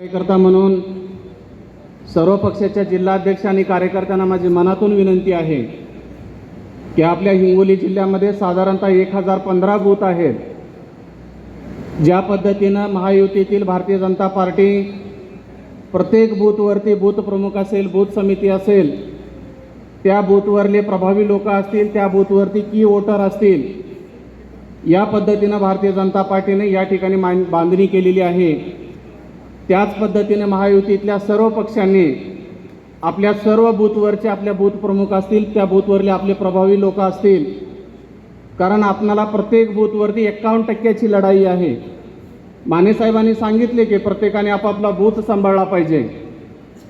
कार्यकर्ता म्हणून सर्व पक्षाच्या जिल्हाध्यक्ष आणि कार्यकर्त्यांना माझी मनातून विनंती आहे की आपल्या हिंगोली जिल्ह्यामध्ये साधारणतः एक हजार पंधरा बूथ आहेत. ज्या पद्धतीनं महायुतीतील भारतीय जनता पार्टी प्रत्येक बूथवरती बूथ प्रमुख असेल बूथ समिती असेल त्या बूथवरले प्रभावी लोक असतील त्या बूथवरती की वोटर असतील या पद्धतीनं भारतीय जनता पार्टीने या ठिकाणी मान बांधणी केलेली आहे. त्याच पद्धतीने महायुतीतल्या सर्व पक्षांनी आपल्या सर्व बूथवरचे आपल्या बूथ प्रमुख असतील त्या बूथवरले आपले प्रभावी लोक असतील. कारण आपणाला प्रत्येक बूथवरती एक्कावन्न टक्क्याची लढाई आहे. मानेसाहेबांनी सांगितले की प्रत्येकाने आपापला बूथ सांभाळला पाहिजे.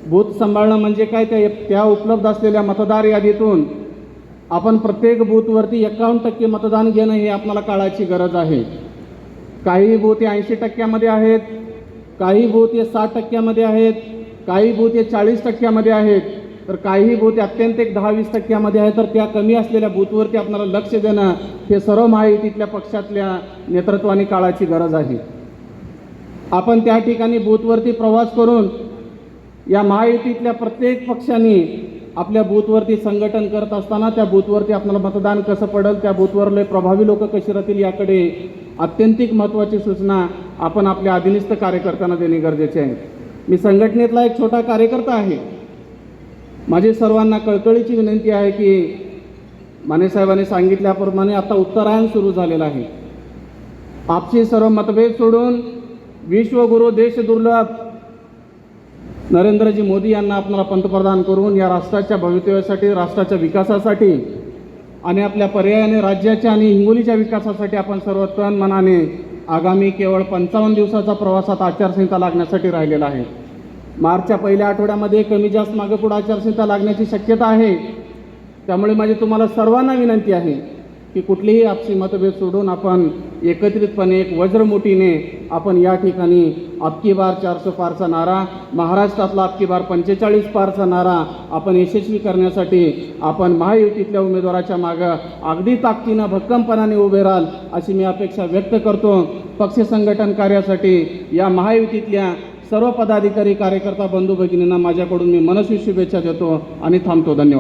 बूथ सांभाळणं म्हणजे काय? त्या त्या उपलब्ध असलेल्या मतदार यादीतून आपण प्रत्येक बूथवरती एक्कावन्न टक्के मतदान घेणं हे आपल्याला काळाची गरज आहे. काही बूथ हे ऐंशी टक्क्यामध्ये आहेत काही बूथ हे साठ टक्क्यामध्ये आहेत काही बूथ हे चाळीस टक्क्यामध्ये आहेत तर काही बूथ अत्यंत एक दहा वीस टक्क्यामध्ये आहेत तर त्या कमी असलेल्या बूथवरती आपल्याला लक्ष देणं हे सर्व माहितीतल्या पक्षातल्या नेतृत्वाने काळाची गरज आहे. आपण त्या ठिकाणी बूथवरती प्रवास करून या महायुतीतल्या प्रत्येक पक्षाने आपल्या बूथवरती संघटन करत असताना त्या बूथवरती आपल्याला मतदान कसं पडेल त्या बूथवरले प्रभावी लोक कशी राहतील याकडे अत्यंतिक महत्त्वाची सूचना आपण आपल्या अधीनस्थ कार्यकर्त्यांना देणे गरजेचे आहे. मी संघटनेतला एक छोटा कार्यकर्ता आहे. माझी सर्वांना कळकळीची विनंती आहे की मानेसाहेबांनी सांगितल्याप्रमाणे आता उत्तरायण सुरू झालेलं आहे. आपसी सर्व मतभेद सोडून विश्वगुरु देश दुर्लभ नरेंद्रजी मोदी यांना आपल्याला पंतप्रधान करून या राष्ट्राच्या भवितव्यासाठी राष्ट्राच्या विकासासाठी आणि आपल्या पर्यायाने राज्याच्या आणि हिंगोलीच्या विकासासाठी आपण सर्व तन मनाने आगामी केवळ पंचावन्न दिवसाचा प्रवासात आचारसंहिता लागण्यासाठी राहिलेला आहे. मार्चच्या पहिल्या आठवड्यामध्ये कमी जास्त मागे पुढे आचारसंहिता लागण्याची शक्यता आहे. त्यामुळे माझी तुम्हाला सर्वांना विनंती आहे. की कुठलीही आपसी मतभेद सोडून आपण एकत्रितपणे एक वज्रमुठीने आपण या ठिकाणी अबकी बार चारशे पारचा नारा महाराष्ट्रातला अबकी बार पंचेचाळीस पारचा नारा आपण यशस्वी करण्यासाठी आपण महायुतीतल्या उमेदवाराच्या मागं अगदी ताकदीनं भक्कमपणाने उभे राहाल अशी मी अपेक्षा व्यक्त करतो. पक्ष संघटन कार्यासाठी या महायुतीतल्या सर्व पदाधिकारी कार्यकर्ता बंधू भगिनींना माझ्याकडून मी मनस्वी शुभेच्छा देतो आणि थांबतो. धन्यवाद.